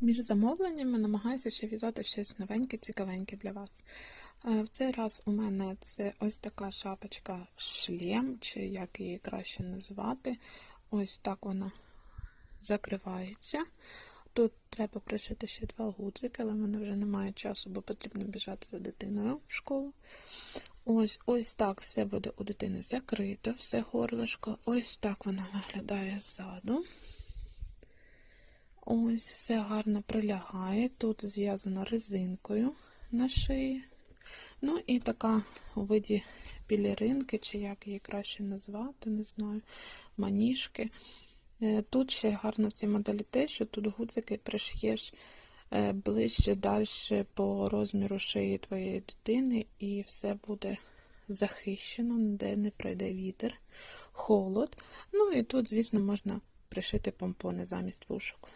Між замовленнями намагаюся ще в'язати щось новеньке, цікавеньке для вас. В цей раз у мене це ось така шапочка шлем, чи як її краще назвати. Ось так вона закривається. Тут треба пришити ще два гудзики, але в мене вже немає часу, бо потрібно біжати за дитиною в школу. Ось ось так все буде у дитини закрито, все горлишко. Ось так вона виглядає ззаду. Ось все гарно прилягає. Тут зв'язано резинкою на шиї. Ну і така у виді пілеринки, чи як її краще назвати, не знаю, маніжки. Е, Тут ще гарно в цій моделі те, що тут гудзики приш'єш е, ближче, далі по розміру шиї твоєї дитини, і все буде захищено, ніде не пройде вітер, холод. Ну і тут, звісно, можна пришити помпони замість вушок.